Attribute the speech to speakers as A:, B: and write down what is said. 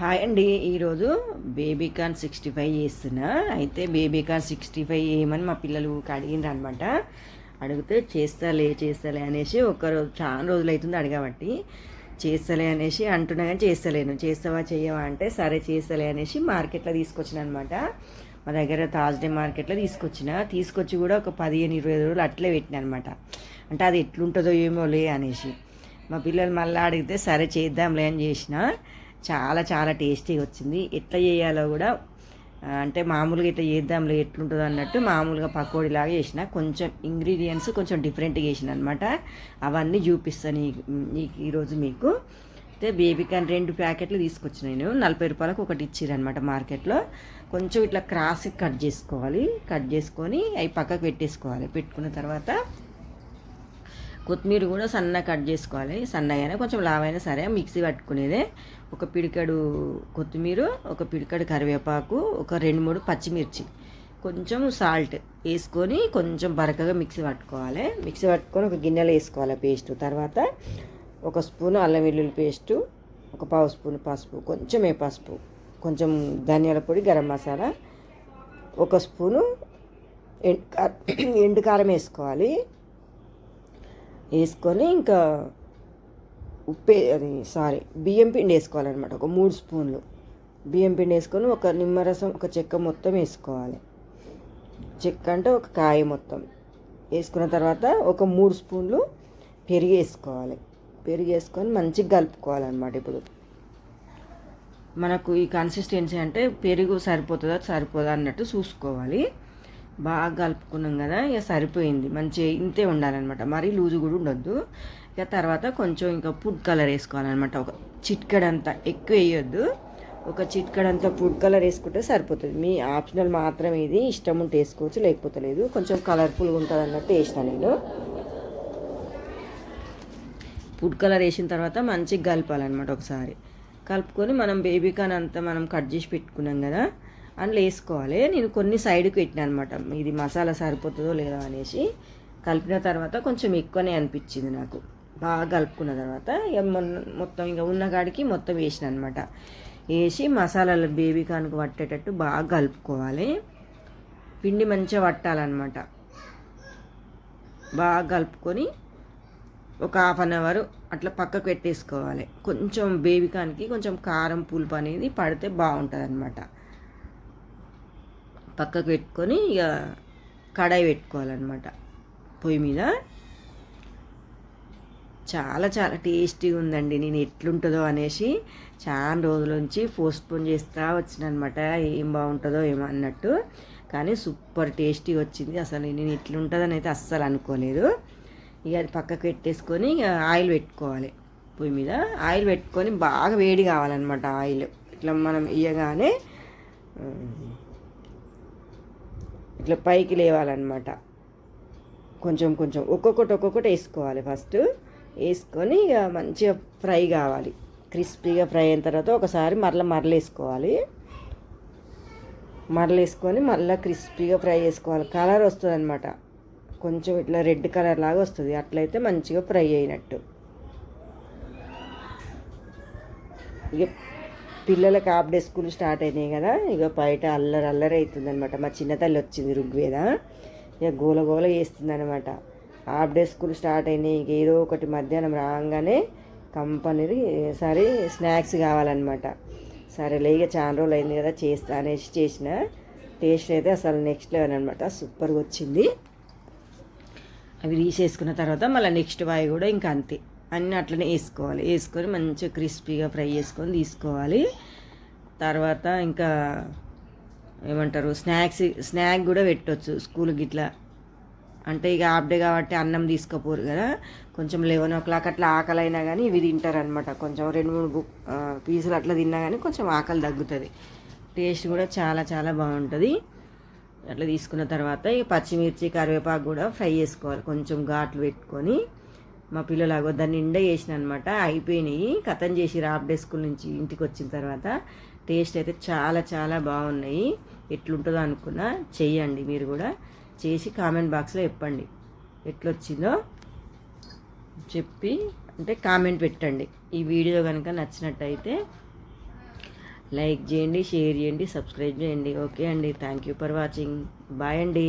A: Hi అండి. ఈరోజు baby corn sixty five చేస్తున్నా. అయితే బేబీ కార్న్ సిక్స్టీ ఫైవ్ చేయమని మా పిల్లలు అడిగిండ్రు అనమాట అడిగితే చేస్తాలే చేస్తాలే అనేసి ఒక రోజు చాలా రోజులు అవుతుంది అడగబట్టి. చేస్తలే అనేసి అంటున్నా కానీ చేస్తలేను. చేస్తావా చేయవా అంటే సరే చేస్తలే అనేసి మార్కెట్లో తీసుకొచ్చిన అనమాట మా దగ్గర థర్స్డే మార్కెట్లో తీసుకొచ్చిన. తీసుకొచ్చి కూడా ఒక పదిహేను ఇరవై రోజులు అట్లే పెట్టిన అనమాట అంటే అది ఎట్లుంటుందో ఏమో లే అనేసి. మా పిల్లలు మళ్ళీ అడిగితే సరే చేద్దాంలే అని చేసిన. చాలా చాలా టేస్టీగా వచ్చింది. ఎట్లా చేయాలో కూడా అంటే మామూలుగా ఇట్లా చేద్దాంలే ఎట్లుంటుంది అన్నట్టు మామూలుగా పకోడీలాగా చేసిన. కొంచెం ఇంగ్రీడియంట్స్ కొంచెం డిఫరెంట్గా చేసిన అనమాట అవన్నీ చూపిస్తాను ఈ- నీకు ఈరోజు మీకు. అయితే బేబీ అని రెండు ప్యాకెట్లు తీసుకొచ్చిన నేను. నలభై రూపాయలకు ఒకటి ఇచ్చిరనమాట మార్కెట్లో. కొంచెం ఇట్లా క్రాస్ కట్ చేసుకోవాలి. కట్ చేసుకొని అవి పక్కకు పెట్టేసుకోవాలి. పెట్టుకున్న తర్వాత కొత్తిమీర కూడా సన్నగా కట్ చేసుకోవాలి. సన్నగైనా కొంచెం లావైనా సరే మిక్సీ పట్టుకునేదే. ఒక పిడికడు కొత్తిమీర ఒక పిడికడు కరివేపాకు ఒక రెండు మూడు పచ్చిమిర్చి. కొంచెం సాల్ట్ వేసుకొని కొంచెం బరకగా మిక్సీ పట్టుకోవాలి. మిక్సీ పట్టుకొని ఒక గిన్నెలో వేసుకోవాలి పేస్ట్. తర్వాత ఒక స్పూన్ అల్లం వెల్లుల్లి పేస్టు ఒక పావు స్పూన్ పసుపు కొంచెమే పసుపు కొంచెం ధనియాల పొడి గరం మసాలా ఒక స్పూను ఎండు ఎండు కారం వేసుకోవాలి. వేసుకొని ఇంకా ఉప్పే అది సారీ బియ్యం పిండి వేసుకోవాలన్నమాట. ఒక మూడు స్పూన్లు. బియ్యం పిండి వేసుకొని ఒక నిమ్మరసం ఒక చెక్క మొత్తం వేసుకోవాలి. చెక్క అంటే ఒక కాయ మొత్తం. వేసుకున్న తర్వాత ఒక మూడు స్పూన్లు పెరుగు వేసుకోవాలి. పెరుగు వేసుకొని మంచిగా కలుపుకోవాలన్నమాట ఇప్పుడు. మనకు ఈ కన్సిస్టెన్సీ అంటే పెరుగు సరిపోతుందా సరిపోదా అన్నట్టు చూసుకోవాలి. బాగా కలుపుకున్నాం కదా ఇక సరిపోయింది. మంచి ఇంతే ఉండాలన్నమాట. మరీ లూజు కూడా ఉండొద్దు. ఇక తర్వాత కొంచెం ఇంకా ఫుడ్ కలర్ వేసుకోవాలన్నమాట. ఒక చిట్కడంతా ఎక్కువ వేయొద్దు. ఒక చిట్కడంతా ఫుడ్ కలర్ వేసుకుంటే సరిపోతుంది. మీ ఆప్షనల్ మాత్రం ఇది. ఇష్టం ఉంటే వేసుకోవచ్చు లేకపోతే లేదు. కొంచెం కలర్ఫుల్గా ఉంటుంది అన్నట్టు వేసిన నేను. ఫుడ్ కలర్ వేసిన తర్వాత మంచిగా కలపాలన్నమాట ఒకసారి. కలుపుకొని మనం బేబీ కాన్ అంతా మనం కట్ చేసి పెట్టుకున్నాం కదా అందులో వేసుకోవాలి. నేను కొన్ని సైడ్కి పెట్టినా అనమాట ఇది మసాలా సరిపోతుందో లేదో అనేసి కలిపిన తర్వాత కొంచెం ఎక్కువనే అనిపించింది నాకు. బాగా కలుపుకున్న తర్వాత ఇక మొన్న మొత్తం ఇంకా ఉన్న కాడికి మొత్తం వేసిన అనమాట వేసి మసాలాలు బేబీ కాన్కు పట్టేటట్టు బాగా కలుపుకోవాలి. పిండి మంచిగా పట్టాలన్నమాట. బాగా కలుపుకొని ఒక హాఫ్ అన్ అవర్ అట్లా పక్కకు పెట్టేసుకోవాలి. కొంచెం బేబీకానికి కొంచెం కారం పులుపు అనేది పడితే బాగుంటుంది అనమాట పక్కకు పెట్టుకొని ఇక కడాయి పెట్టుకోవాలన్నమాట. పొయ్యి మీద. చాలా చాలా టేస్టీగా ఉందండి. నేను ఎట్లుంటుందో అనేసి చాలా రోజుల నుంచి పోస్ట్పోన్ చేస్తా వచ్చిన అనమాట ఏం బాగుంటుందో ఏమో అన్నట్టు. కానీ సూపర్ టేస్టీగా వచ్చింది. అసలు నేను ఎట్లుంటుందని అయితే అస్సలు అనుకోలేదు. ఇక అది పక్కకు పెట్టేసుకొని ఇక ఆయిల్ పెట్టుకోవాలి పొయ్యి మీద. ఆయిల్ పెట్టుకొని బాగా వేడి కావాలన్నమాట ఆయిల్. ఇట్లా మనం ఇయ్యగానే ఇట్లా పైకి లేవాలన్నమాట. కొంచెం కొంచెం ఒక్కొక్కటి ఒక్కొక్కటి వేసుకోవాలి. ఫస్ట్ వేసుకొని ఇక మంచిగా ఫ్రై కావాలి. క్రిస్పీగా ఫ్రై అయిన తర్వాత ఒకసారి మరల మరలేసుకోవాలి మరలేసుకొని మళ్ళీ క్రిస్పీగా ఫ్రై చేసుకోవాలి. కలర్ వస్తుంది అనమాట కొంచెం ఇట్లా రెడ్ కలర్ లాగా వస్తుంది. అట్లయితే మంచిగా ఫ్రై అయినట్టు. ఇక పిల్లలకి హాఫ్ డే స్కూల్ స్టార్ట్ అయినాయి కదా ఇక బయట అల్లరి అల్లరి అవుతుంది అనమాట మా చిన్నతల్లి వచ్చింది ఋగ్వేద ఇక గోల గోల చేస్తుంది అనమాట హాఫ్ డే స్కూల్ స్టార్ట్ అయినాయి ఇక ఏదో ఒకటి మధ్యాహ్నం రాగానే కంపెనీ సరే స్నాక్స్ కావాలన్నమాట. సరేలే ఇక చాలా రోజులు అయింది కదా చేస్తా అనేసి చేసిన. టేస్ట్ అయితే అసలు నెక్స్ట్ లెవెల్ అనమాట సూపర్గా వచ్చింది. అవి తీసేసుకున్న తర్వాత మళ్ళీ నెక్స్ట్ వాయి కూడా ఇంకా అంతే. అన్నీ అట్లనే వేసుకోవాలి. వేసుకొని మంచిగా క్రిస్పీగా ఫ్రై చేసుకొని తీసుకోవాలి. తర్వాత ఇంకా ఏమంటారు స్నాక్స్ స్నాక్ కూడా పెట్టవచ్చు స్కూల్కి ఇట్లా అంటే ఇక హాఫ్ డే కాబట్టి అన్నం తీసుకుపోరు కదా. కొంచెం లెవెన్ ఓ క్లాక్ అట్లా ఆకలి అయినా కానీ ఇవి తింటారనమాట కొంచెం రెండు మూడు బుక్ పీసులు అట్లా తిన్నా కానీ కొంచెం ఆకలి తగ్గుతుంది. టేస్ట్ కూడా చాలా చాలా బాగుంటుంది. అట్లా తీసుకున్న తర్వాత ఇక పచ్చిమిర్చి కరివేపాకు కూడా ఫ్రై చేసుకోవాలి. కొంచెం ఘాట్లు పెట్టుకొని మా పిల్లలు అగో దాన్ని నిండా చేసిన అనమాట అయిపోయినాయి. కథం చేసి హాఫ్ డే స్కూల్ నుంచి ఇంటికి వచ్చిన తర్వాత. టేస్ట్ అయితే చాలా చాలా బాగున్నాయి. ఎట్లుంటుందో అనుకున్నా చెయ్యండి మీరు కూడా. చేసి కామెంట్ బాక్స్లో చెప్పండి. ఎట్లొచ్చిందో చెప్పి అంటే కామెంట్ పెట్టండి. ఈ వీడియో కనుక నచ్చినట్టయితే లైక్ చేయండి షేర్ చేయండి సబ్స్క్రైబ్ చేయండి. ఓకే అండి. Thank you for watching. Bye అండి.